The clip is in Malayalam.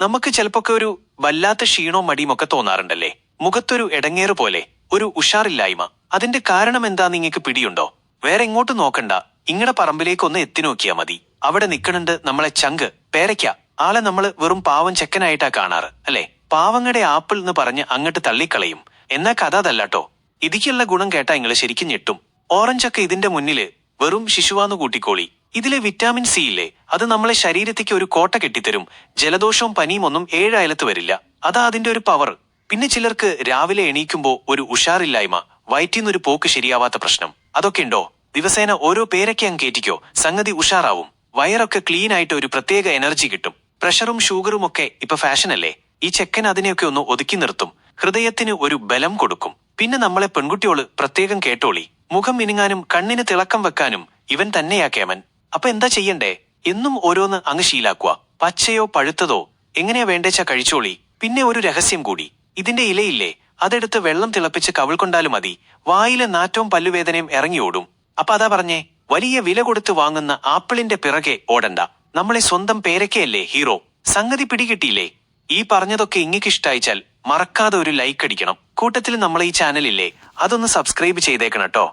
നമുക്ക് ചിലപ്പൊക്കെ ഒരു വല്ലാത്ത ക്ഷീണോ മടിയും ഒക്കെ തോന്നാറുണ്ടല്ലേ? മുഖത്തൊരു ഇടങ്ങേറ് പോലെ ഒരു ഉഷാറില്ലായ്മ. അതിന്റെ കാരണം എന്താ നിങ്ങൾക്ക് പിടിയുണ്ടോ? വേറെ എങ്ങോട്ട് നോക്കണ്ട. ഇങ്ങടെ പറമ്പിലേക്ക് ഒന്ന് എത്തി നോക്കിയാ മതി. അവിടെ നിക്കണുണ്ട് നമ്മളെ ചങ്ക് പേരയ്ക്ക. ആളെ നമ്മൾ വെറും പാവം ചെക്കനായിട്ടാ കാണാറ് അല്ലെ? പാവങ്ങടെ ആപ്പിൾ എന്ന് പറഞ്ഞ് അങ്ങട്ട് തള്ളിക്കളയും. എന്നാ കഥ അതല്ലാട്ടോ. ഇതിക്കുള്ള ഗുണം കേട്ടാ ഇങ്ങൾ ശരിക്കും ഞെട്ടും. ഓറഞ്ചൊക്കെ ഇതിന്റെ മുന്നിൽ വെറും ശിശുവാന്ന് കൂട്ടിക്കോളി. ഇതിലെ വിറ്റാമിൻ സി ഇല്ലേ? അത് നമ്മളെ ശരീരത്തേക്ക് ഒരു കോട്ട കെട്ടിത്തരും. ജലദോഷവും പനിയും ഒന്നും ഏഴയലത്ത് വരില്ല. അതാ അതിന്റെ ഒരു പവർ പിന്നെ ചിലർക്ക് രാവിലെ എണീക്കുമ്പോൾ ഒരു ഉഷാറില്ലായ്മ വയറ്റിന്നൊരു പോക്ക് ശരിയാവാത്ത പ്രശ്നം. അതൊക്കെ ഉണ്ടോ? ദിവസേന ഓരോ പേരൊക്കെ അങ്ങ് കേറ്റിക്കോ. സംഗതി ഉഷാറാവും. വയറൊക്കെ ക്ലീൻ ആയിട്ട് ഒരു പ്രത്യേക എനർജി കിട്ടും. പ്രഷറും ഷുഗറും ഒക്കെ ഇപ്പൊ ഫാഷനല്ലേ ഈ ചെക്കൻ അതിനെയൊക്കെ ഒന്ന് ഒതുക്കി നിർത്തും. ഹൃദയത്തിന് ഒരു ബലം കൊടുക്കും. പിന്നെ നമ്മളെ പെൺകുട്ടിയോൾ പ്രത്യേകം കേട്ടോളി. മുഖം മിനുങ്ങാനും കണ്ണിന് തിളക്കം വെക്കാനും ഇവൻ തന്നെയാ കേമൻ. അപ്പൊ എന്താ ചെയ്യണ്ടേ? എന്നും ഓരോന്ന് അങ്ങ് ശീലാക്കുക പച്ചയോ പഴുത്തതോ എങ്ങനെയാ വേണ്ടച്ച കഴിച്ചോളി. പിന്നെ ഒരു രഹസ്യം കൂടി. ഇതിന്റെ ഇലയില്ലേ? അതെടുത്ത് വെള്ളം തിളപ്പിച്ച് കവിൾ കൊണ്ടാലും മതി. വായിലെ നാറ്റവും പല്ലുവേദനയും ഇറങ്ങിയോടും അപ്പൊ അതാ പറഞ്ഞേ വലിയ വില കൊടുത്ത് വാങ്ങുന്ന ആപ്പിളിന്റെ പിറകെ ഓടണ്ട. നമ്മളെ സ്വന്തം പേരക്കയല്ലേ ഹീറോ? സംഗതി പിടികിട്ടിയില്ലേ? ഈ പറഞ്ഞതൊക്കെ ഇങ്ങക്ക് ഇഷ്ടായിച്ചാൽ മറക്കാതെ ഒരു ലൈക്ക് അടിക്കണം. കൂട്ടത്തിൽ നമ്മളെ ഈ ചാനലില്ലേ അതൊന്ന് സബ്സ്ക്രൈബ് ചെയ്തേക്കണം കേട്ടോ